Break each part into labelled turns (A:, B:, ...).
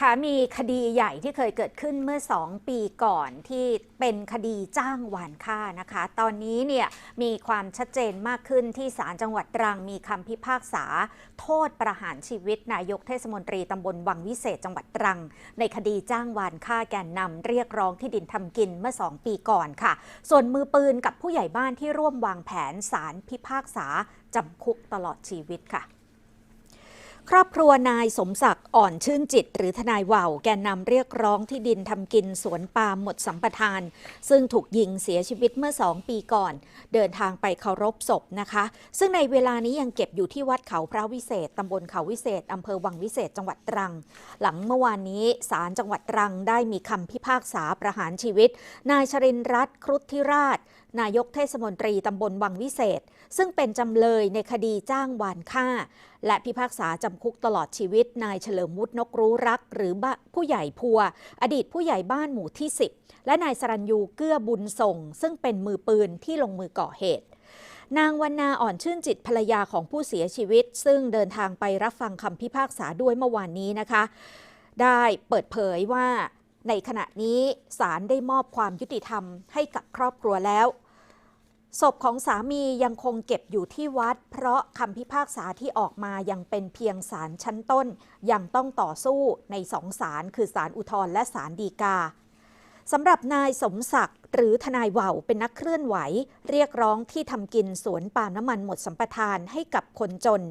A: คะมีคดีใหญ่ที่เคยเกิดขึ้นเมื่อ 2 ปีก่อนที่เป็นคดีจ้างหวานฆ่านะคะ ตอนนี้เนี่ยมีความชัดเจนมากขึ้นที่ศาลจังหวัดตรังมีคำพิพากษา โทษประหารชีวิตนายกเทศมนตรีตำบลวังวิเศษจังหวัดตรัง ในคดีจ้างหวานฆ่าแกนนำเรียกร้องที่ดินทำกินเมื่อ 2 ปีก่อนค่ะ ส่วนมือปืนกับผู้ใหญ่บ้านที่ร่วมวางแผนศาลพิพากษาจำคุกตลอดชีวิตค่ะ ครอบครัวนายสมศักดิ์อ่อนชื่นจิต หรือทนายว่าวแกนนำเรียกร้องที่ดินทำกินสวนปาล์มหมดสัมปทาน ซึ่งถูกยิงเสียชีวิตเมื่อ2ปีก่อน เดินทางไปเคารพศพนะคะ ซึ่งในเวลานี้ยังเก็บอยู่ที่วัดเขาพระวิเศษตำบลเขาวิเศษอำเภอวังวิเศษจังหวัดตรัง หลังเมื่อวานนี้ศาลจังหวัดตรังได้มีคำพิพากษาประหารชีวิต นายชรินร์รัตน์ครุฑธิราช นายกเทศมนตรีตำบลวังวิเศษ ซึ่งเป็นจำเลยในคดีจ้างวานฆ่า และพิพากษาจำคุกตลอดชีวิต นายเฉลิมวุฒินกรู้รัก หรือผู้ใหญ่พัว อดีตผู้ใหญ่บ้านหมู่ที่ 10 และนายสรัญยูเกื้อบุญส่ง ซึ่งเป็นมือปืนที่ลงมือก่อเหตุนางวันนาอ่อนชื่นจิตภรรยาของผู้เสียชีวิต ซึ่งเดินทางไปรับฟังคำพิพากษาด้วยเมื่อวานนี้นะคะ ได้เปิดเผยว่าในขณะนี้ศาลได้มอบความยุติธรรมให้กับครอบครัวแล้ว ศพของสามียังคงเก็บอยู่ที่วัด เพราะคำพิพากษาที่ออกมายังเป็นเพียงศาลชั้นต้น ยังต้องต่อสู้ในสองศาลคือศาลอุทธรณ์และศาลฎีกาสำหรับนายสมศักดิ์หรือทนายว่าวเป็นนักเคลื่อนไหว เรียกร้องที่ทำกินสวนปาล์มน้ำมันหมดสัมปทานให้กับคนจน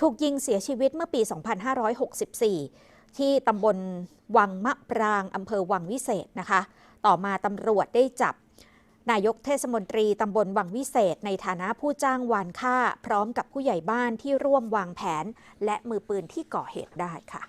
A: ถูกยิงเสียชีวิตเมื่อปี 2564 ที่ตำบลวังมะปรางอำเภอวังวิเศษนะคะ ต่อมาตำรวจได้จับ นายกเทศมนตรีตำบลวังวิเศษ ในฐานะผู้จ้างวานฆ่า พร้อมกับผู้ใหญ่บ้านที่ร่วมวางแผน และมือปืนที่ก่อเหตุได้ค่ะ